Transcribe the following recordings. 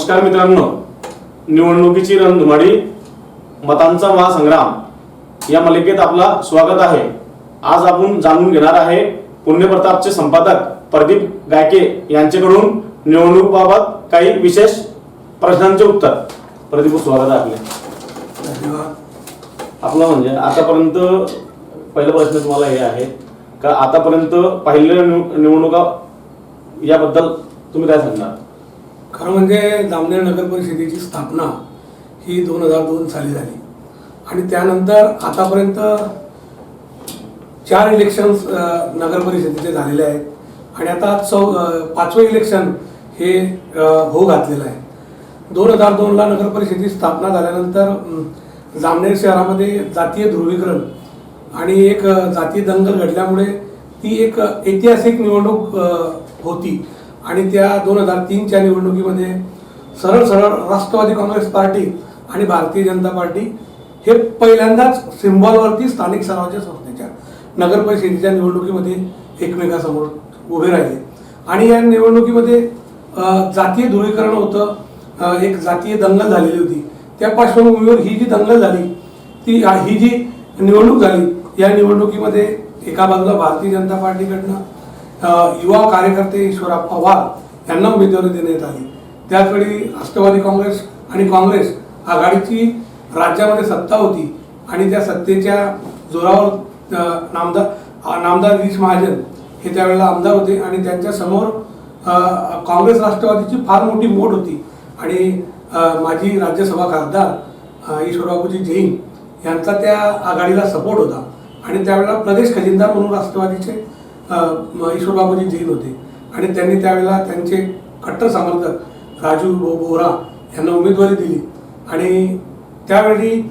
नमस्कार मित्रांनो. निवडणुकीची रणधुमाळी मतांचा महासंग्राम या मालिकेत आपला स्वागत आहे. आज आपण जाणून घेणार आहे पुण्यप्रतापचे संपादक प्रदीप गायके यांच्याकडून निवडणुकीबाबत काही विशेष प्रश्नांचे उत्तर. प्रदीप स्वागत आहे आपले. आपलं म्हणजे आतापर्यंत पहिला प्रश्न तुम्हाला हे आहे. का आतापर्यंत पहिल्या निव- निवडणुका याबद्दल तुम्ही काय सांगणार? खरं म्हणजे जामनेर नगर परिषदेची स्थापना ही दोन हजार दोन साली झाली. आणि त्यानंतर आतापर्यंत चार इलेक्शन्स नगर परिषदेचे झालेले आहेत. आणि आता चौ पाचवं इलेक्शन हे होऊ घातलेलं आहे. दोन हजार दोनला नगर परिषदेची स्थापना झाल्यानंतर जामनेर शहरामध्ये जातीय ध्रुवीकरण आणि एक जातीय दंगल घडल्यामुळे ती एक ऐतिहासिक निवडणूक होती. आणि त्या दोन हजार तीनच्या निवडणुकीमध्ये सरळ सरळ राष्ट्रवादी काँग्रेस पार्टी आणि भारतीय जनता पार्टी हे पहिल्यांदाच सिम्बॉलवरती स्थानिक स्वराज्य संस्थेच्या नगर परिषदेच्या निवडणुकीमध्ये एकमेकासमोर उभे राहिले. आणि या निवडणुकीमध्ये जातीय ध्रुवीकरण होतं. एक जातीय दंगल झालेली होती. त्या पार्श्वभूमीवर ही जी दंगल झाली ती ही जी निवडणूक झाली या निवडणुकीमध्ये एका बाजूला भारतीय जनता पार्टीकडनं युवा कार्यकर्ते ईश्वरा पवार यांना उमेदवारी देण्यात आली. त्याचवेळी राष्ट्रवादी काँग्रेस आणि काँग्रेस आघाडीची राज्यामध्ये सत्ता होती आणि त्या सत्तेच्या जोरावर नामदार नामदार गिरीश महाजन हे त्यावेळेला आमदार होते आणि त्यांच्यासमोर काँग्रेस राष्ट्रवादीची फार मोठी मोठ होती. आणि माजी राज्यसभा खासदार ईश्वरबाबूजी जैन यांचा त्या आघाडीला सपोर्ट होता. आणि त्यावेळेला प्रदेश खजिनदार म्हणून राष्ट्रवादीचे ईश्वरबाबूजी जैन होते. आणि त्यांनी त्यावेळेला त्यांचे कट्टर समर्थक राजू बो- बोहरा यांना उमेदवारी दिली. आणि त्यावेळी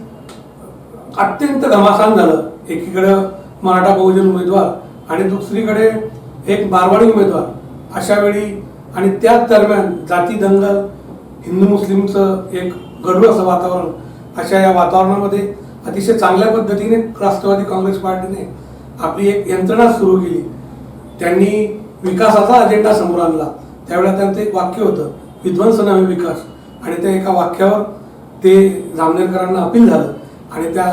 अत्यंत घमासान झालं. एकीकडं मराठा बहुजन उमेदवार आणि दुसरीकडे एक मारवाडी उमेदवार. अशा वेळी आणि त्याच दरम्यान जाती दंगल हिंदू मुस्लिमचं एक गडू असं वातावरण अशा या वातावरणामध्ये अतिशय चांगल्या पद्धतीने राष्ट्रवादी काँग्रेस पार्टीने आपली एक यंत्रणा सुरू केली. त्यांनी विकासाचा अजेंडा समोर आणला. त्यावेळेला त्यांचं एक वाक्य होतं विध्वंस नव्हे विकास. आणि त्या एका वाक्यावर ते जामनेरकरांना अपील झालं. आणि त्या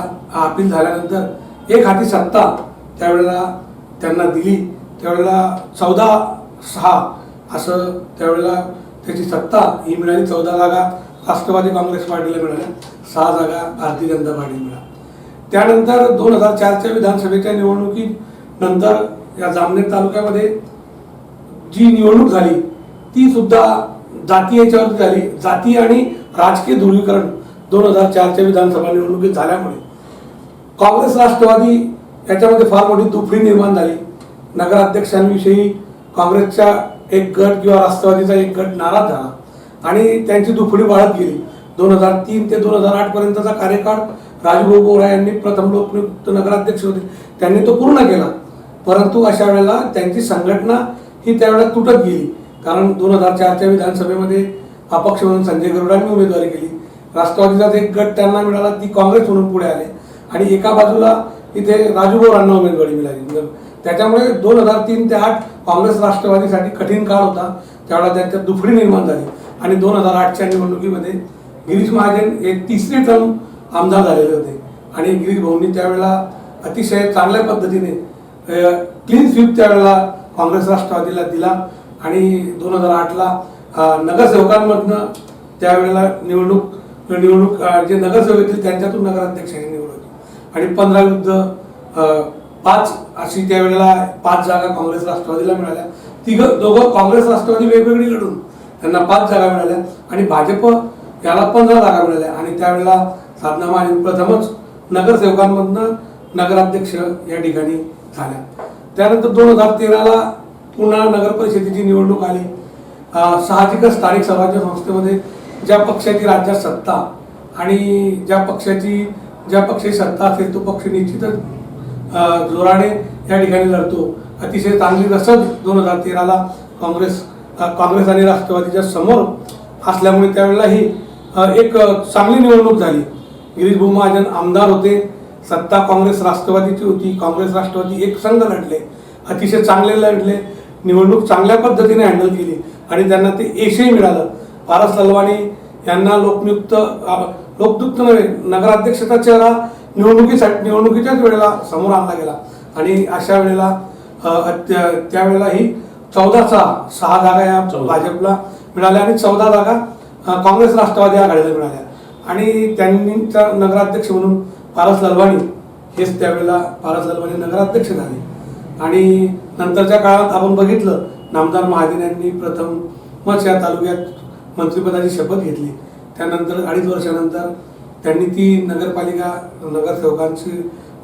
अपील झाल्यानंतर एक हाती सत्ता त्यावेळेला त्यांना दिली. त्यावेळेला चौदा सहा असं त्यावेळेला त्याची सत्ता ही मिळाली. चौदा जागा राष्ट्रवादी काँग्रेस पार्टीला मिळाल्या. सहा जागा भारतीय जनता पार्टीला मिळाल्या. त्यानंतर दोन हजार चारच्या विधानसभेच्या निवडणुकीत नंतर या जामनेर तालुक्यामध्ये जी निवडणूक झाली ती सुद्धा जाती याच्यावर झाली. जाती आणि राजकीय ध्रुवीकरण दोन हजार चारच्या विधानसभा निवडणुकीत झाल्यामुळे काँग्रेस राष्ट्रवादी याच्यामध्ये फार मोठी दुफडी निर्माण झाली. नगराध्यक्षांविषयी काँग्रेसच्या एक गट किंवा राष्ट्रवादीचा एक गट नाराज झाला आणि त्यांची दुफडी वाढत गेली. दोन हजार तीन ते दोन हजार आठ पर्यंतचा कार्यकाळ राजभाऊ बोरा यांनी प्रथम लोकनियुक्त नगराध्यक्ष होते. त्यांनी तो पूर्ण केला. परंतु अशा वेळेला त्यांची संघटना ही त्यावेळेला तुटत गेली. कारण दोन हजार चारच्या विधानसभेमध्ये अपक्ष म्हणून संजय गरुडांनी उमेदवारी केली. राष्ट्रवादीचाच एक गट त्यांना मिळाला ती काँग्रेस म्हणून पुढे आले. आणि एका बाजूला इथे राजू उमेदवारी मिळाली. त्याच्यामुळे दोन हजार तीन ते आठ काँग्रेस राष्ट्रवादीसाठी कठीण काळ होता. त्यावेळेला त्यांच्यात दुफडी निर्माण झाली. आणि दोन हजार आठच्या निवडणुकीमध्ये गिरीश महाजन हे तिसरे टर्म आमदार झालेले होते. आणि गिरीश भाऊंनी त्यावेळेला अतिशय चांगल्या पद्धतीने क्लीन स्वीप त्यावेळेला काँग्रेस राष्ट्रवादीला दिला आणि दोन हजार आठला नगरसेवकांमधनं त्यावेळेला निवडणूक निवडणूक जे नगरसेवक येतील त्यांच्यातून नगराध्यक्षांची निवड होती आणि पंधरा विरुद्ध पाच अशी त्यावेळेला पाच जागा काँग्रेस राष्ट्रवादीला मिळाल्या. तिघ दोघं काँग्रेस राष्ट्रवादी वेगवेगळी लढून त्यांना पाच जागा मिळाल्या आणि भाजप याला पंधरा जागा मिळाल्या. आणि त्यावेळेला साधना महाजन प्रथमच नगरसेवकांमधनं नगराध्यक्ष या ठिकाणी झाल्या त्यानंतर दोन हजार तेराला पुन्हा नगर परिषदेची निवडणूक आली. साहजिकच स्थानिक स्वराज्य संस्थेमध्ये ज्या पक्षाची राज्यात सत्ता आणि ज्या पक्षाची ज्या पक्षाची सत्ता असेल तो पक्ष निश्चितच जोराने या ठिकाणी लढतो. अतिशय चांगली रसद दोन हजार तेराला काँग्रेस काँग्रेस आणि राष्ट्रवादीच्या समोर असल्यामुळे त्यावेळेला ही एक चांगली निवडणूक झाली. गिरीश भाऊ आमदार होते. सत्ता काँग्रेस राष्ट्रवादीची होती काँग्रेस राष्ट्रवादी एक संघ लढले अतिशय चांगले लढले निवडणूक चांगल्या पद्धतीने हँडल केली आणि त्यांना ते यशही मिळालं. पारस ललवाणी यांना लोकनियुक्त लोकनियुक्त नव्हे नगराध्यक्षाचा चेहरा निवडणुकीसाठी निवडणुकीच्याच वेळेला समोर आणला गेला. आणि अशा वेळेला त्यावेळेला ही चौदा सहा जागा या. भाजपला मिळाल्या आणि चौदा जागा काँग्रेस राष्ट्रवादी आघाडीला मिळाल्या. आणि त्यांनीचा नगराध्यक्ष म्हणून पारस लालवाणी हेच त्यावेळेला पारस लालवाणी नगराध्यक्ष झाले. आणि नंतरच्या काळात आपण बघितलं नामदार महाजन यांनी प्रथमच या तालुक्यात मंत्रिपदाची शपथ घेतली. त्यानंतर अडीच वर्षानंतर त्यांनी ती नगरपालिका नगरसेवकांची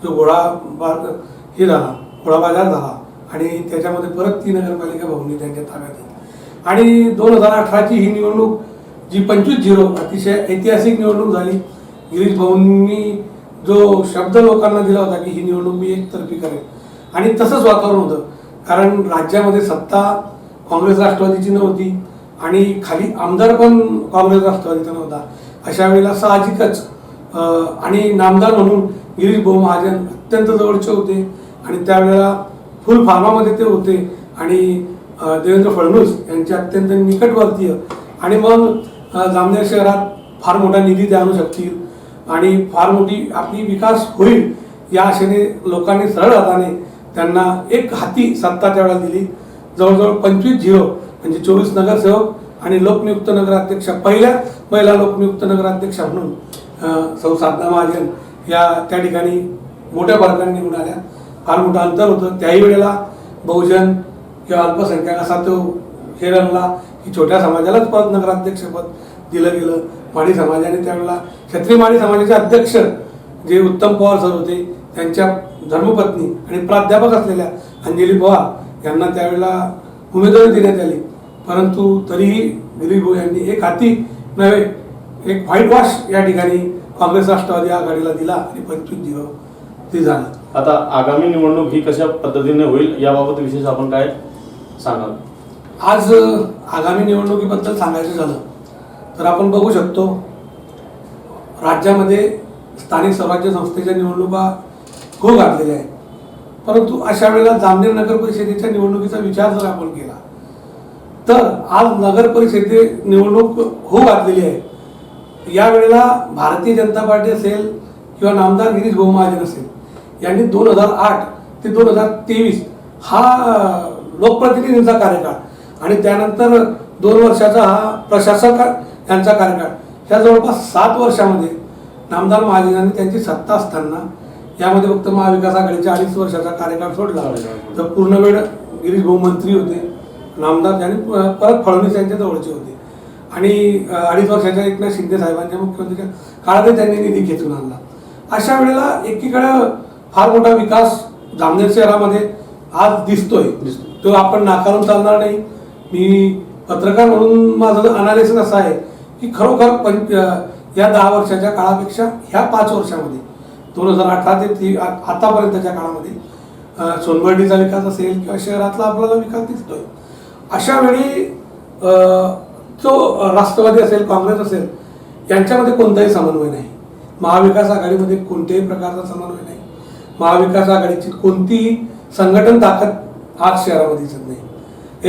जो गोळा बा- हे झाला गोळा बाजार झाला आणि त्याच्यामध्ये परत ती नगरपालिका भवनी त्यांच्या ताब्यात घेतली आणि दोन हजार अठराची ही निवडणूक जी पंचवीस झिरो अतिशय ऐतिहासिक निवडणूक झाली गिरीश भाऊंनी जो शब्द लोकांना दिला होता की ही निवडणूक मी एकतर्फी करेन. आणि तसंच वातावरण होतं. कारण राज्यामध्ये सत्ता काँग्रेस राष्ट्रवादीची नव्हती आणि खाली आमदार पण काँग्रेस राष्ट्रवादीचा नव्हता. अशा वेळेला साहजिकच आणि नामदार म्हणून गिरीश भाऊ महाजन अत्यंत जवळचे होते. आणि त्यावेळेला फुल फार्मामध्ये ते होते. आणि देवेंद्र फडणवीस यांचे अत्यंत निकटवर्तीय आणि मग जामनेर शहरात फार मोठा निधी ते आणू शकतील. आणि फार मोठी आपली विकास होईल या आशेने लोकांनी सरळ हाताने त्यांना एक हाती सत्ता त्यावेळेला दिली. जवळजवळ पंचवीस झिरो म्हणजे चोवीस नगरसेवक आणि लोकनियुक्त नगराध्यक्ष पहिल्या महिला लोकनियुक्त नगराध्यक्षा म्हणून सौ साधना महाजन या त्या ठिकाणी मोठ्या फरकाने निवडून आल्या. फार मोठं अंतर होतं. त्याही वेळेला बहुजन किंवा अल्पसंख्याक असा तो हे रंगला की छोट्या समाजालाच परत नगराध्यक्षपद दिलं गेलं. माडी समाजाने त्यावेळेला क्षत्रिय माडी समाजाचे अध्यक्ष जे उत्तम पवार सर होते त्यांच्या धर्मपत्नी आणि प्राध्यापक असलेल्या अंजली पवार यांना त्यावेळेला उमेदवारी देण्यात आली. परंतु तरीही दिलीप भाऊ यांनी एक हाती नव्हे एक व्हाईट वॉश या ठिकाणी काँग्रेस राष्ट्रवादी आघाडीला दिला आणि पंचवीस झिरो ते झालं. आता आगामी निवडणूक ही कशा पद्धतीने होईल याबाबत विशेष आपण काय सांगाल? आज आगामी निवडणुकीबद्दल सांगायचं झालं. तर आपण बघू शकतो राज्यामध्ये स्थानिक स्वराज्य संस्थेच्या निवडणुका हो घातलेल्या आहेत. परंतु अशा वेळेला जामनेर नगर परिषदेच्या निवडणुकीचा विचार जर आपण केला तर आज नगर परिषदे निवडणूक होऊ घातलेली आहे. या वेळेला भारतीय जनता पार्टी असेल किंवा नामदार गिरीश भाऊ महाजन असेल यांनी दोन हजार आठ ते दोन हजार तेवीस हा लोकप्रतिनिधींचा कार्यकाळ आणि त्यानंतर दोन वर्षाचा हा प्रशासक यांचा कार्यकाळ. ह्या जवळपास सात वर्षामध्ये नामदार महाजनांनी त्यांची सत्ता असताना यामध्ये फक्त महाविकास आघाडीच्या अडीच वर्षाचा कार्यकाळ सोडला. तर पूर्ण वेळ गिरीश भाऊ मंत्री होते. नामदार त्यांनी परत फडणवीस यांच्या जवळचे होते. आणि अडीच वर्षाच्या एकनाथ शिंदे साहेबांच्या मुख्यमंत्रीच्या काळातही त्यांनी निधी खेचून आणला. अशा वेळेला एकीकडे फार मोठा विकास जामनेर शहरामध्ये आज दिसतोय. दिसतोय. तो आपण नाकारून चालणार नाही. मी पत्रकार म्हणून माझं अनालिसिस असं आहे. की खरोखर पंच या दहा वर्षाच्या काळापेक्षा ह्या पाच वर्षामध्ये दोन हजार अठरा ते ती आतापर्यंतच्या काळामध्ये अ, सोनबर्डीचा विकास असेल किंवा शहरातला आपल्याला विकास दिसतोय. अशा वेळी जो राष्ट्रवादी असेल काँग्रेस असेल यांच्यामध्ये कोणताही समन्वय नाही. महाविकास आघाडीमध्ये कोणत्याही प्रकारचा समन्वय नाही. महाविकास आघाडीची कोणतीही संघटन ताकद आज शहरामध्ये दिसत नाही.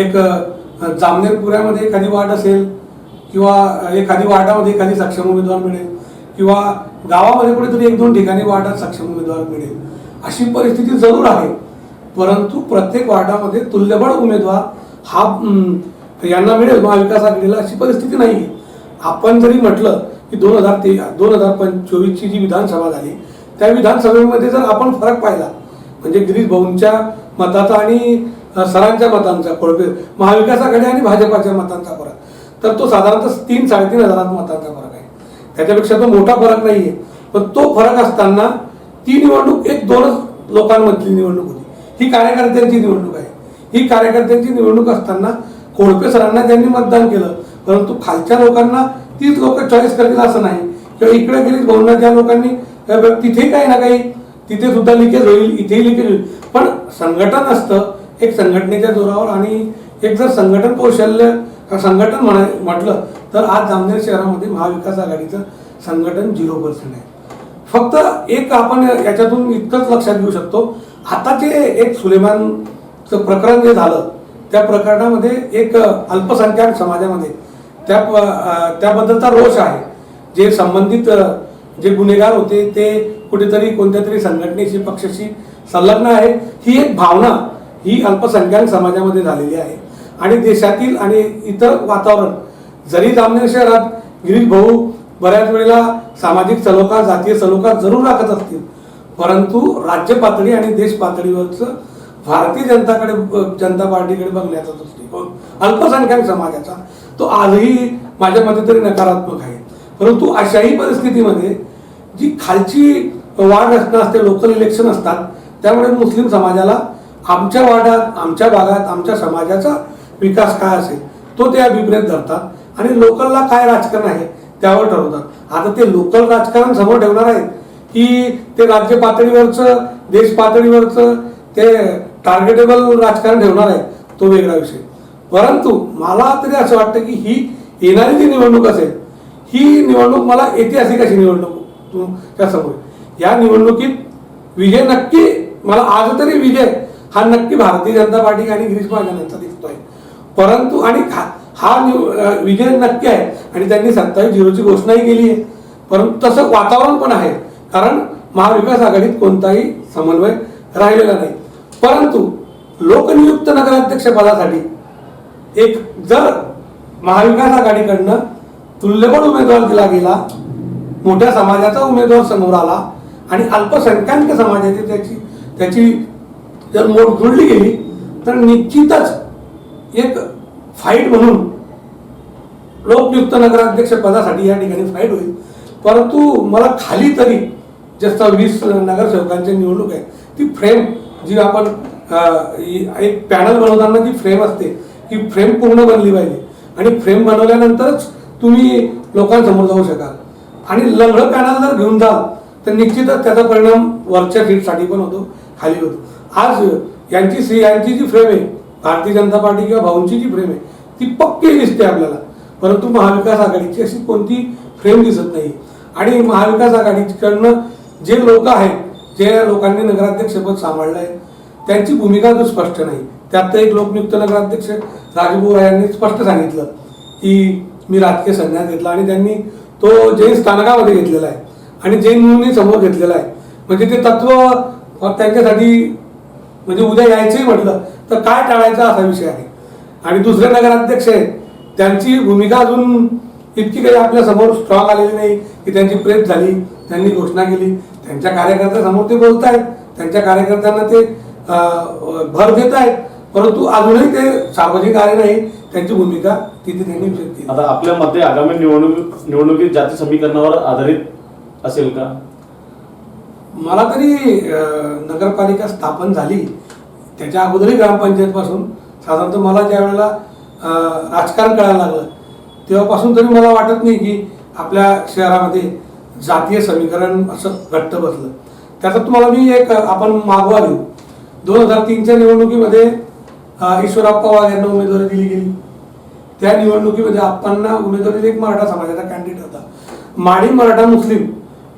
एक जामनेर पुऱ्यामध्ये एखादी वाट असेल किंवा एखादी वार्डामध्ये एखादी सक्षम उमेदवार मिळेल किंवा गावामध्ये कुठेतरी एक दोन ठिकाणी वार्डात सक्षम उमेदवार मिळेल अशी परिस्थिती जरूर आहे. परंतु प्रत्येक वार्डामध्ये तुल्यबळ उमेदवार हा यांना मिळेल महाविकास आघाडीला अशी परिस्थिती नाही आपण जरी म्हटलं की दोन हजार ते दोन हजार पंच चोवीसची जी विधानसभा झाली त्या विधानसभेमध्ये जर आपण फरक पाहिला म्हणजे गिरीश भाऊंच्या मताचा आणि सरांच्या मतांचा कोळपे महाविकास आघाडी आणि भाजपाच्या मतांचा फरक. तर तो साधारणतः तीन साडेतीन हजारात मतांचा फरक आहे. त्याच्यापेक्षा तो मोठा फरक नाहीये. पण तो फरक असताना ती निवडणूक एक दोनच लोकांमधली निवडणूक होती. ही कार्यकर्त्यांची निवडणूक आहे. ही कार्यकर्त्यांची निवडणूक असताना कोळपे सरांना त्यांनी मतदान केलं. परंतु खालच्या लोकांना तीच लोक चॉईस करतील असं नाही. किंवा इकडे गेली बहुना त्या लोकांनी तिथेही तिथे काही ना काही तिथे सुद्धा लिकेज होईल इथेही लिकेज होईल. पण संघटन असतं एक संघटनेच्या जोरावर आणि एक जर संघटन कौशल्य संघटन म्हणा म्हटलं तर आज जामनेर शहरामध्ये महाविकास आघाडीचं संघटन झिरो पर्सेंट आहे. फक्त एक आपण याच्यातून इतकंच लक्षात घेऊ शकतो आता जे एक सुलेमानचं प्रकरण जे झालं त्या प्रकरणामध्ये एक अल्पसंख्याक समाजामध्ये त्या त्याबद्दलचा रोष आहे. जे संबंधित जे गुन्हेगार होते ते कुठेतरी कोणत्या तरी संघटनेशी पक्षाशी संलग्न आहे. ही एक भावना ही अल्पसंख्याक समाजामध्ये झालेली आहे. आणि देशातील आणि इतर वातावरण. जरी जामनेर शहरात गिरीश भाऊ बऱ्याच वेळेला सामाजिक सलोखा जातीय सलोखा जरूर राखत असतील परंतु राज्य पातळी आणि देश पातळीवरचं भारतीय जनताकडे जनता पार्टीकडे बघण्याचा दृष्टिकोन अल्पसंख्याक समाजाचा तो आजही माझ्या मते तरी नकारात्मक आहे. परंतु अशाही परिस्थितीमध्ये जी खालची वाढ रचना असते लोकल इलेक्शन असतात त्यामुळे मुस्लिम समाजाला आमच्या वार्डात आमच्या भागात आमच्या समाजाचा विकास काय असेल तो ते अभिप्रेत धरतात आणि लोकलला काय राजकारण आहे त्यावर ठरवतात. आता ते लोकल राजकारण समोर ठेवणार आहेत की ते राज्य पातळीवरचं देश पातळीवरचं ते टार्गेटेबल राजकारण ठेवणार आहे तो वेगळा विषय. परंतु मला तरी असं वाटतं की ही येणारी जी निवडणूक असेल ही निवडणूक मला ऐतिहासिक अशी निवडणूक त्या समोर. या निवडणुकीत विजय नक्की मला आज तरी विजय हा नक्की भारतीय जनता पार्टी आणि गिरीश महाजन यांचा परंतु आणि हा- हा विजय नक्की आहे. आणि त्यांनी सत्तावीस झिरोची घोषणाही केली आहे. परंतु तसं वातावरण पण आहे. कारण महाविकास आघाडीत कोणताही समन्वय राहिलेला नाही. परंतु लोकनियुक्त नगराध्यक्ष पदासाठी एक जर महाविकास आघाडीकडनं तुल्यबळ उमेदवार दिला गेला मोठ्या समाजाचा उमेदवार समोर आला आणि अल्पसंख्याक समाजाची त्याची त्याची जर मोठ जुळली गेली तर निश्चितच एक फाईट म्हणून लोकनियुक्त नगराध्यक्ष पदासाठी या ठिकाणी फाईट होईल. परंतु मला खाली तरी जे वीस नगरसेवकांची निवडणूक आहे ती फ्रेम जी आपण एक पॅनल बनवताना जी फ्रेम असते ती फ्रेम पूर्ण बनली पाहिजे. आणि फ्रेम बनवल्यानंतरच तुम्ही लोकांसमोर जाऊ शकाल. आणि लंगडं पॅनल जर घेऊन जाल तर निश्चितच त्याचा परिणाम वरच्या सीटसाठी पण होतो खाली होतो. आज यांची सी यांची जी फ्रेम आहे भारतीय जनता पार्टी किंवा भाऊंची जी फ्रेम आहे ती पक्की दिसते आपल्याला. परंतु महाविकास आघाडीची अशी कोणती फ्रेम दिसत नाही. आणि महाविकास आघाडीकडनं जे लोक आहेत जे लोकांनी नगराध्यक्षपद सांभाळलं आहे त्यांची भूमिका तर स्पष्ट नाही. त्यात एक लोकनियुक्त नगराध्यक्ष राजभोरा यांनी स्पष्ट सांगितलं की मी राजकीय संन्यास घेतला आणि त्यांनी तो जैन स्थानकामध्ये घेतलेला आहे आणि जैन मुनी समोर घेतलेला आहे. म्हणजे ते तत्व त्यांच्यासाठी म्हणजे उद्या यायचंही म्हटलं तर काय टाळायचं असा विषय आहे. आणि दुसरे नगराध्यक्ष आहेत त्यांची भूमिका अजून इतकी काही आपल्यासमोर स्ट्रॉंग आलेली नाही की त्यांची प्रेस झाली त्यांनी घोषणा केली. त्यांच्या कार्यकर्त्यासमोर ते बोलत आहेत त्यांच्या कार्यकर्त्यांना ते अं, भर देत आहेत परंतु अजूनही ते सार्वजनिक आले नाही. त्यांची भूमिका तिथे त्यांनी आता आपल्या मते आगामी निवडणूक निवडणुकीत जाती समीकरणावर आधारित असेल का? मला तरी नगरपालिका स्थापन झाली त्याच्या अगोदरही ग्रामपंचायतपासून साधारणतः मला ज्या वेळेला राजकारण कळायला लागलं तेव्हापासून तरी मला वाटत नाही की आपल्या शहरामध्ये जातीय समीकरण असं घट्ट बसलं. त्याचा तुम्हाला मी एक आपण मागोवा देऊ दोन हजार तीनच्या निवडणुकीमध्ये अं, ईश्वरप्पा यांना उमेदवारी दिली गेली. त्या निवडणुकीमध्ये आप्पांना उमेदवारी एक मराठा समाजाचा कॅन्डिडेट होता. माडी मराठा मुस्लिम.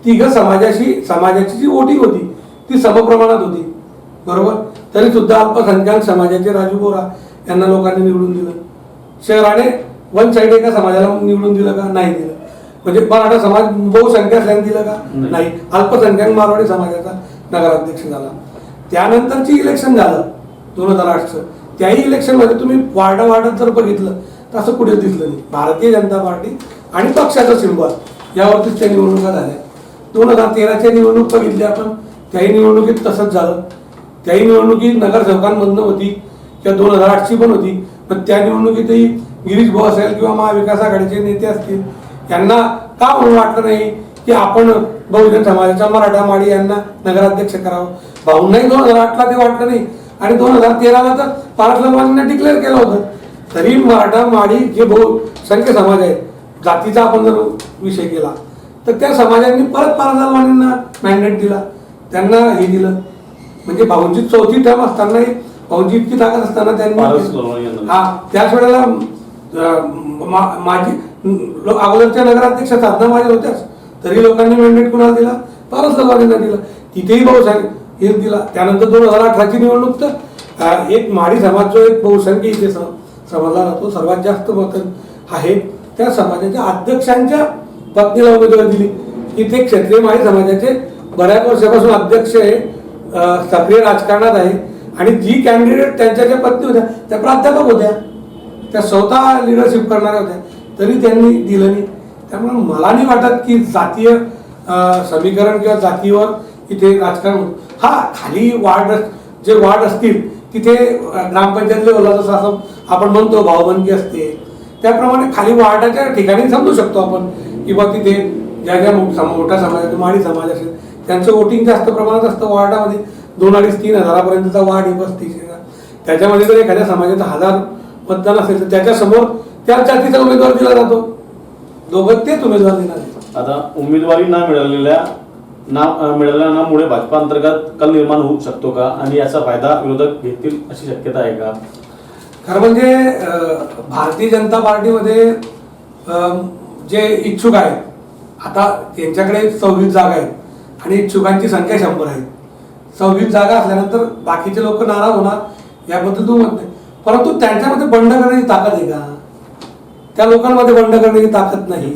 तिघ समाजाशी समाजाची जी वोटिंग होती ती समप्रमाणात होती. बरोबर? तरी सुद्धा अल्पसंख्याक समाजाचे राजू बोरा यांना लोकांनी निवडून दिलं. शहराने वन साईड एका समाजाला निवडून दिलं का? नाही दिलं. म्हणजे मराठा समाज बहुसंख्या असल्याने दिलं का? नाही. अल्पसंख्याक मारवाडी समाजाचा नगराध्यक्ष झाला. त्यानंतरची इलेक्शन झालं दोन हजार आठचं. त्याही इलेक्शनमध्ये तुम्ही वार्डा वार्डात जर बघितलं तर असं कुठेच दिसलं नाही. भारतीय जनता पार्टी आणि पक्षाचा सिंबल यावरतीच त्या निवडणुका झाल्या. दोन हजार तेराच्या निवडणूक बघितली आपण. त्याही निवडणुकीत तसंच झालं. त्याही निवडणुकीत नगरसेवकांमधनं होती. किंवा दोन हजार आठची पण होती. पण त्या निवडणुकीतही गिरीश भाऊ असेल किंवा महाविकास आघाडीचे नेते असतील यांना का म्हणून वाटलं नाही की आपण बहुजन समाजाच्या मराठा माडी यांना नगराध्यक्ष करावं? भाऊंनाही दोन हजार आठला ते वाटलं नाही. आणि दोन हजार तेराला तर पारस डिक्लेअर केलं होतं. तरी मराठा माडी जे बहुसंख्य समाज आहे जातीचा आपण जर विषय केला तर त्या समाजांनी परत पारस लंबांना मॅन्डेट दिला. त्यांना हे दिलं. म्हणजे भाऊंची चौथी टर्म असतानाही भाऊंची इतकी ताकद असताना त्यांनी. हा त्याच वेळेला माझी अगोदरच्या नगराध्यक्ष साधना माझ्या होत्याच. तरी लोकांनी मॅन्डेट कुणाला दिला? पारस ललवाणींना दिला. तिथेही बहुसंख्य हे दिला. त्यानंतर दोन हजार अठराची निवडणूक तर एक माडी समाज जो एक बहुसंख्य इथे सम- समजला जातो सर्वात जास्त मत आहे. त्या समाजाच्या अध्यक्षांच्या पत्नीला उमेदवारी दिली. की ते क्षत्रिय माळी समाजाचे बऱ्याच वर्षापासून अध्यक्ष आहे सक्रिय राजकारणात आहे. आणि जी कॅन्डिडेट त्यांच्या ज्या पत्नी होत्या त्या प्राध्यापक होत्या. त्या स्वतः लिडरशिप करणाऱ्या होत्या. तरी त्यांनी दिलं नाही. त्यामुळे मला नाही वाटत की जातीय समीकरण किंवा जातीवर इथे राजकारण होतं. हा खाली वार्ड जे वार्ड असतील तिथे ग्रामपंचायत लेवलला जसं असं आपण म्हणतो भावबंदी असते. त्याप्रमाणे खाली वार्डाच्या ठिकाणी समजू शकतो आपण. की बा तिथे ज्या ज्या मो- सम- मोठ्या समाज माळी समाज असेल त्यांचं वोटिंग जास्त प्रमाणात असतं वार्डामध्ये दोन अडीच तीन हजारापर्यंतचा वार्ड आहे पस्तीस आहे. त्याच्यामध्ये जर एखाद्या समाजाचं हजार मतदान असेल तर त्याच्यासमोर त्याच जातीचा उमेदवार दिला जातो दोघं तेच उमेदवार आहेत. आता उमेदवारी न मिळालेल्या ना नामुळे भाजपा अंतर्गत कल निर्माण होऊ शकतो का आणि याचा फायदा विरोधक घेतील अशी शक्यता आहे का खरं म्हणजे भारतीय जनता पार्टीमध्ये जे इच्छुक आहेत. आता त्यांच्याकडे सव्वीस जागा आहेत आणि इच्छुकांची संख्या शंभर आहे. सव्वीस जागा असल्यानंतर बाकीचे लोक नाराज होणार याबद्दल तू म्हणत नाही परंतु त्यांच्यामध्ये बंड करण्याची ताकद आहे का? त्या लोकांमध्ये बंड करण्याची ताकद नाही.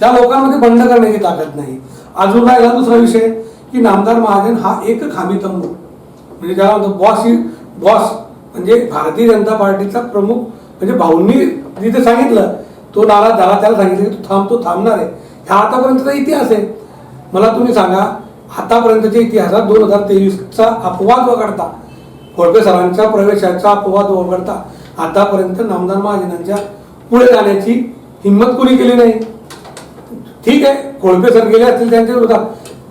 त्या लोकांमध्ये बंड करण्याची ताकद नाही. अजून राहिला दुसरा विषय की नामदार महाजन हा एक खामी तंबू म्हणजे ज्याला म्हणतो बॉस ही बॉस म्हणजे भारतीय जनता पार्टीचा प्रमुख म्हणजे भाऊंनी जिथे सांगितलं तो नाराज झाला त्याला सांगितलं की तू थांब तो थांबणार आहे. हा आतापर्यंतचा इतिहास आहे. मला तुम्ही सांगा आतापर्यंतच्या इतिहासात दोन हजार तेवीसचा अपवाद वगळता खोडके सरांच्या प्रवेशाचा अपवाद वगळता आतापर्यंत नामदार महाजनांच्या पुढे जाण्याची हिंमत कोणी केली नाही. ठीक आहे खोडके सर गेले असतील त्यांच्या विरोधात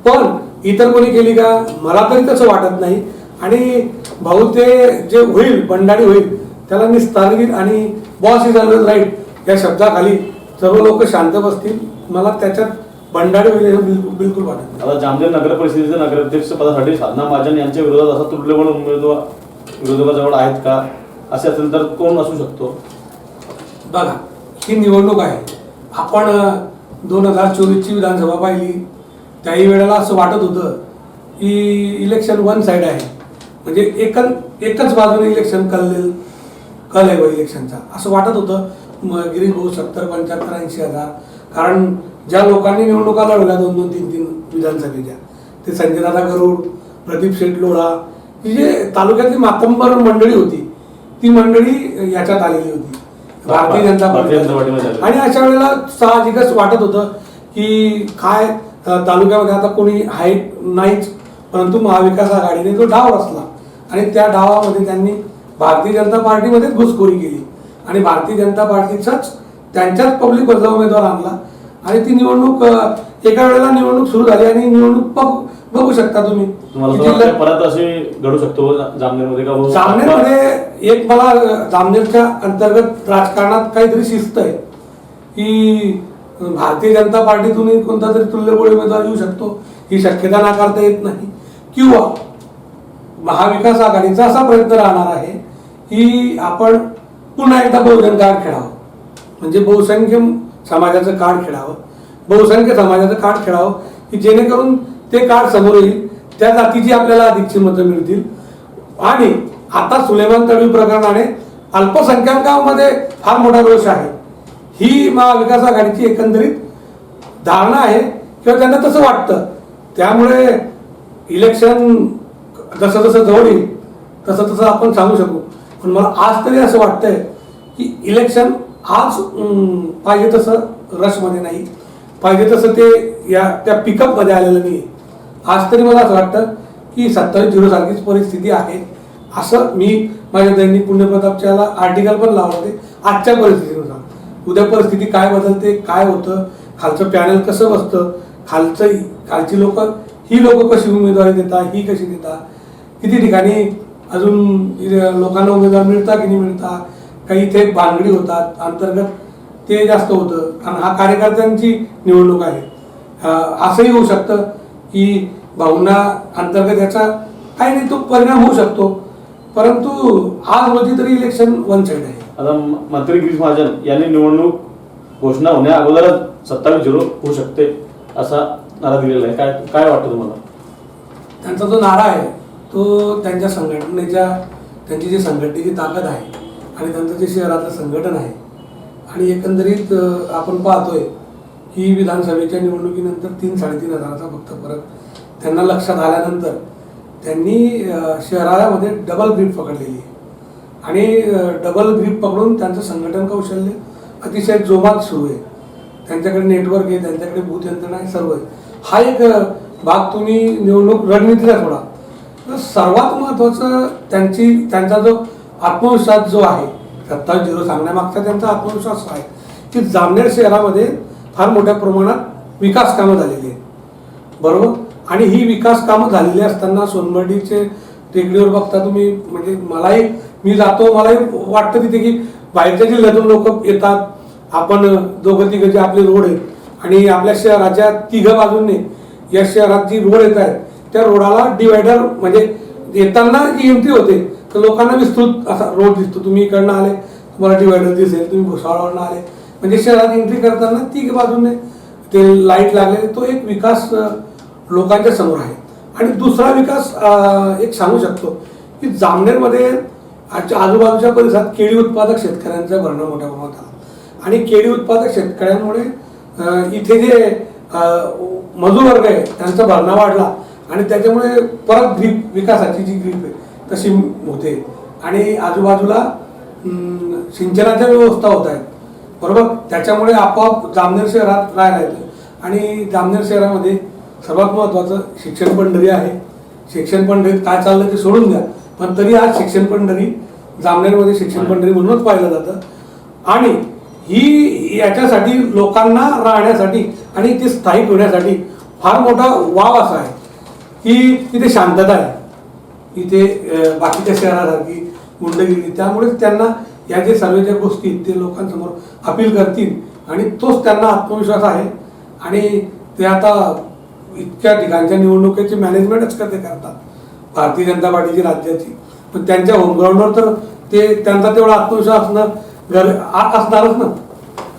पण इतर कोणी केली का? मला तरी तसं वाटत नाही. आणि भाऊ ते जे होईल बंडाळी होईल त्याला निस्तारगीर आणि बॉस इज ऑलवेज राईट या शब्दाखाली सर्व लोक शांत बसतील. मला त्याच्यात बंडाळी होईल बिलकुल वाटत आता जामनेर नगर परिषदेचे नगराध्यक्ष पदासाठी साधना महाजन यांच्या विरोधात असा तुल्यबळ उमेदवार विरोधकाजवळ आहेत का? असे असेल तर कोण असू शकतो? बघा ही निवडणूक आहे. आपण दोन हजार चोवीसची विधानसभा पाहिली. त्याही वेळेला असं वाटत होतं की इलेक्शन वन साईड आहे. म्हणजे एकच एकच बाजूने इलेक्शन कल कल आहे बा इलेक्शनचा असं वाटत होतं. गिरीश भाऊ सत्तर पंच्याहत्तर ऐंशी हजार. कारण ज्या लोकांनी निवडणुका लढवल्या दोन दोन तीन तीन विधानसभेच्या ते संजयदादा गरुड प्रदीप शेठ लोढा ही जे तालुक्यातली मातंबर मंडळी होती ती मंडळी याच्यात आलेली होती. भारतीय जनता पार्टी. आणि अशा वेळेला साहजिकच वाटत होतं की काय तालुक्यामध्ये आता कोणी आहे नाहीच परंतु महाविकास आघाडीने जो डाव असला आणि त्या डावामध्ये त्यांनी भारतीय जनता पार्टीमध्येच घुसखोरी केली. आणि भारतीय जनता पार्टीचाच त्यांच्याच पब्लिक वरचा उमेदवार आणला. आणि ती निवडणूक एका वेळेला निवडणूक सुरू झाली आणि निवडणूक बघ- शकता तुम्ही. परत असे घडू शकतो जा- जामनेरमध्ये का बाबा- जामनेरमध्ये एक मला जामनेरच्या अंतर्गत राजकारणात काहीतरी शिस्त आहे की भारतीय जनता पार्टीतून कोणता तरी तुल्यबळ उमेदवार येऊ शकतो. ही शक्यता नाकारता येत नाही. किंवा महाविकास आघाडीचा असा प्रयत्न राहणार आहे की आपण पुन्हा एकदा बहुजन कार्ड खेळावं. म्हणजे बहुसंख्य समाजाचं कार्ड खेळावं. बहुसंख्य समाजाचं कार्ड खेळावं की जेणेकरून ते कार्ड समोर येईल त्या जातीची आपल्याला अधिकची मतं मिळतील. आणि आता सुलेमान तळवी प्रकरणाने अल्पसंख्याकांमध्ये फार मोठा रोष आहे. ही महाविकास आघाडीची एकंदरीत धारणा आहे किंवा त्यांना तसं वाटतं. त्यामुळे इलेक्शन जसं जसं जवळ येईल तसं तसं आपण सांगू शकू. पण मला आज तरी असं वाटतंय की इलेक्शन आज पाहिजे तसं रशमध्ये नाही. पाहिजे तसं ते या त्या पिकअपमध्ये आलेलं नाही आज तरी मला असं वाटतं की सत्तावीस झिरो सारखीच परिस्थिती आहे. असं मी माझ्या दैनिक पुण्यप्रतापच्या आर्टिकल पण लावलं होते. आजच्या परिस्थितीनुसार. उद्या परिस्थिती काय बदलते काय होतं खालचं पॅनल कसं बसतं खालचं खालची लोक ही लोक कशी उमेदवारी देतात ही कशी देतात किती ठिकाणी अजून लोकांना उमेदवार मिळता की नाही मिळता काही इथे भानगडी होतात अंतर्गत ते जास्त होतं. कारण हा कार्यकर्त्यांची निवडणूक आहे. असंही होऊ शकतं की भावना अंतर्गत याचा काही नाही तो परिणाम होऊ शकतो. परंतु आज रोजी तरी इलेक्शन वन साईड आहे. आता मंत्री गिरीश महाजन यांनी निवडणूक घोषणा होण्या अगोदरच सत्तावीस झिरो होऊ शकते असा नारा दिलेला आहे. काय काय वाटतं तुम्हाला? त्यांचा जो नारा आहे. तो त्यांच्या संघटनेच्या त्यांची जी संघटनेची ताकद आहे आणि त्यांचं जे शहरातलं संघटन आहे आणि एकंदरीत आपण पाहतोय की विधानसभेच्या निवडणुकीनंतर तीन साडेतीन हजाराचा फक्त फरक त्यांना लक्षात आल्यानंतर त्यांनी शहरामध्ये डबल ग्रीप पकडलेली आहे. आणि डबल ग्रीप पकडून त्यांचं संघटन कौशल्य अतिशय जोमात सुरू आहे. त्यांच्याकडे नेटवर्क आहे त्यांच्याकडे भूत यंत्रणा आहे सर्व आहे. हा एक भाग तुम्ही निवडणूक रणनीतीला तर सर्वात महत्त्वाचं त्यांची त्यांचा जो आत्मविश्वास जो आहे सत्तावीस झिरो सांगण्यामागचा त्यांचा आत्मविश्वास आहे की जामनेर शहरामध्ये फार मोठ्या प्रमाणात विकास कामं झालेली आहेत. बरोबर? आणि ही विकास कामं झालेली असताना सोनबर्डीचे टेकडीवर बघता तुम्ही म्हणजे मलाही मी जातो मलाही वाटतं तिथे की बाहेरच्या जिल्ह्यातून लोक येतात. आपण दोघं तिघं जे आपले रोड आहेत आणि आपल्या शहराच्या तिघं बाजूने या शहरात जी रोड येत आहेत त्या रोडाला डिवायडर म्हणजे येताना जी एंट्री होते तर लोकांना विस्तृत असा रोड दिसतो. तुम्ही इकडनं आले तुम्हाला डिवायडर दिसेल तुम्ही भुसावळवरनं आले. म्हणजे शहरात एंट्री करताना ती बाजूने ते लाइट लागले तो एक विकास लोकांच्या समोर आहे. आणि दुसरा विकास एक सांगू शकतो की जामनेरमध्ये आजच्या आजूबाजूच्या परिसरात केळी उत्पादक शेतकऱ्यांचा भरणं मोठ्या प्रमाणात आला आणि केळी उत्पादक शेतकऱ्यांमुळे इथे जे मजूरवर्ग मजूर वर्ग आहे त्यांचा भरणा वाढला. आणि त्याच्यामुळे परत ग्रीप विकासाची जी ग्रीप आहे तशी होते. आणि आजूबाजूला सिंचनाच्या व्यवस्था होत आहेत. बरोबर? त्याच्यामुळे आपोआप जामनेर शहरात राहायला येतं. आणि जामनेर शहरामध्ये सर्वात महत्त्वाचं शिक्षण पंढरी आहे. शिक्षण पंढरीत काय चाललं ते सोडून द्या. पण तरी आज शिक्षण पंढरी जामनेरमध्ये शिक्षण पंढरी म्हणूनच पाहिलं जातं. आणि ही याच्यासाठी लोकांना राहण्यासाठी आणि ते स्थायिक होण्यासाठी फार मोठा वाव असा आहे. की इथे शांतता आहे. इथे बाकीच्या शहरासारखी गुंडगिरी त्यामुळे त्यांना या जे सर्व ज्या गोष्टी ते लोकांसमोर अपील करतील आणि तोच त्यांना आत्मविश्वास आहे. आणि ते आता इतक्या ठिकाणच्या निवडणुकीची मॅनेजमेंटच करते करतात. भारतीय जनता पार्टीची राज्याची. पण त्यांच्या होमग्राऊंडवर तर ते त्यांचा तेवढा आत्मविश्वास असणं गर असणारच ना.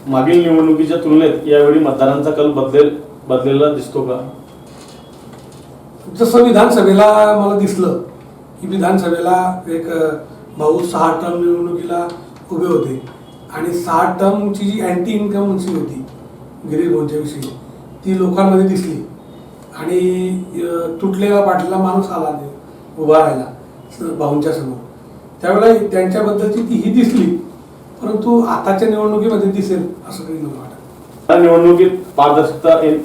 मागील निवडणुकीच्या तुलनेत यावेळी मतदारांचा कल बदलेल बदलेला दिसतो का? जसं विधानसभेला मला दिसलं की विधानसभेला एक भाऊ सहा टर्म निवडणुकीला उभे होते. आणि सहा टर्मची जी अँटी इन्कमन्सी होती गिरीश ती लोकांमध्ये दिसली. आणि तुटलेला पाटलेला माणूस आला नाही उभा राहिला भाऊंच्या समोर. त्यावेळेला त्यांच्याबद्दलची ती ही दिसली परंतु आताच्या निवडणुकीमध्ये दिसेल असं काही नाही वाटत निवडणुकीत पारदर्शकता ये-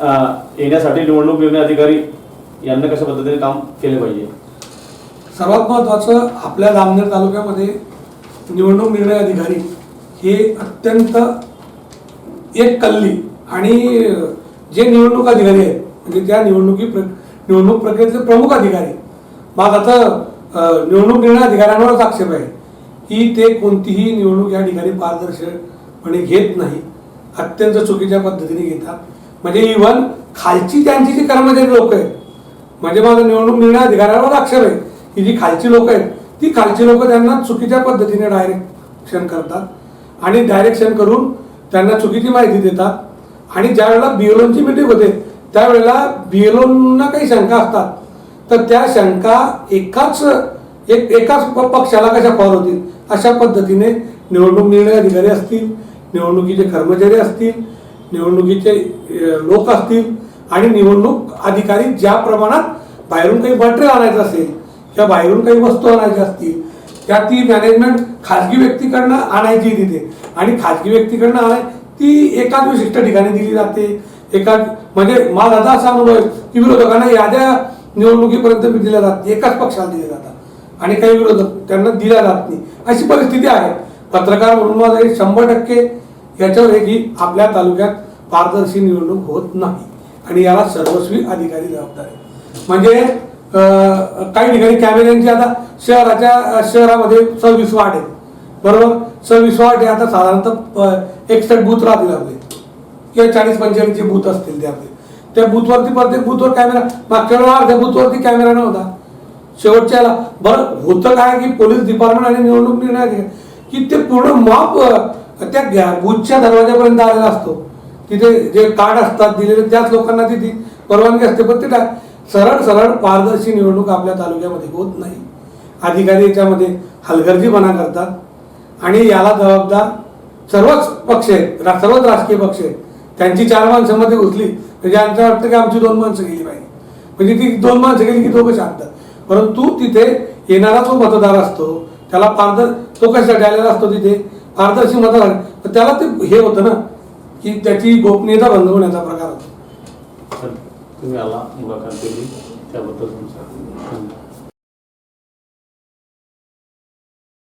येण्यासाठी निवडणूक निर्णय अधिकारी यांना कशा पद्धतीने काम केले पाहिजे? सर्वात महत्त्वाचं आपल्या जामनेर तालुक्यामध्ये निवडणूक निर्णय अधिकारी हे अत्यंत एक कल्ली आणि जे निवडणूक अधिकारी आहेत म्हणजे त्या निवडणुकी प्र निवडणूक प्रक्रियेतले प्रमुख अधिकारी. मग आता निवडणूक निर्णय अधिकाऱ्यांवरच आक्षेप आहे की ते कोणतीही निवडणूक या ठिकाणी पारदर्शकपणे घेत नाही. अत्यंत चुकीच्या पद्धतीने घेतात. म्हणजे इव्हन खालची त्यांची जी कर्मचारी लोक आहेत म्हणजे माझा निवडणूक निर्णय अधिकाऱ्यावर अक्षर आहे. की जी खालची लोक आहेत ती खालची लोक त्यांना चुकीच्या पद्धतीने डायरेक्शन करतात. आणि डायरेक्शन करून त्यांना चुकीची माहिती देतात. आणि ज्या वेळेला बीएलओची मिटिंग होते त्यावेळेला बीएलओंना काही शंका असतात. तर त्या शंका एकाच एक एकाच प- पक्षाला कशा फॉल होतील? अशा पद्धतीने निवडणूक निर्णय अधिकारी असतील निवडणुकीचे कर्मचारी असतील निवडणुकीचे लोक असतील आणि निवडणूक अधिकारी ज्या प्रमाणात बाहेरून काही बटरे आणायचं असेल किंवा बाहेरून काही वस्तू आणायच्या असतील त्या ती मॅनेजमेंट खाजगी व्यक्तीकडनं आणायची तिथे. आणि खाजगी व्यक्तीकडनं आणाय ती एकाच विशिष्ट ठिकाणी दिली जाते. एका म्हणजे माझा दादा असा अनुभव आहे की विरोधकांना याद्या निवडणुकीपर्यंत दिल्या जात एकाच पक्षाला दिल्या जातात. आणि काही विरोधक त्यांना दिल्या जात नाही. अशी परिस्थिती आहे. पत्रकार म्हणून माझा शंभर टक्के याच्यावर आहे की आपल्या तालुक्यात पारदर्शी निवडणूक होत नाही. आणि याला सर्वस्वी अधिकारी जबाबदार आहे म्हणजे काही ठिकाणी कॅमेऱ्यांची आता शहराच्या शहरामध्ये सव्वीस वाट आहेत बरोबर? सव्वीस वाट हे आता साधारणतः एकसठ बूथ राहतील आपले. किंवा चाळीस पंचेचाळीसचे बूथ असतील ते आपले. त्या बूथवरती प्रत्येक बूथवर कॅमेरा मागच्या वेळेला अर्ध्या बूथवरती कॅमेरा नव्हता. शेवटच्या याला बरं होतं काय की पोलीस डिपार्टमेंट आणि निवडणूक निर्णय की ते पूर्ण माप त्या बूथच्या दरवाजापर्यंत आलेला असतो. तिथे जे कार्ड असतात दिलेले त्याच लोकांना तिथे परवानगी असते पण ते काय सरळ सरळ पारदर्शी निवडणूक आपल्या तालुक्यामध्ये होत नाही. अधिकारी याच्यामध्ये हलगर्जीपणा करतात. आणि याला जबाबदार सर्वच पक्ष आहेत सर्वच राजकीय पक्ष आहेत. त्यांची चार माणसं मध्ये घुसली म्हणजे आमचं वाटतं की आमची दोन माणसं गेली पाहिजे. म्हणजे ती दोन माणसं गेली की दोघं शांत. परंतु तिथे येणारा जो मतदार असतो त्याला पारदर्श तो कशासाठी आलेला असतो तिथे? पारदर्शी मतदार. त्याला ते हे होतं ना की त्याची गोपनीयता भंग होण्याचा प्रकार होतो. तुम्ही आला मुलाखत दिली त्याबद्दल तुमचं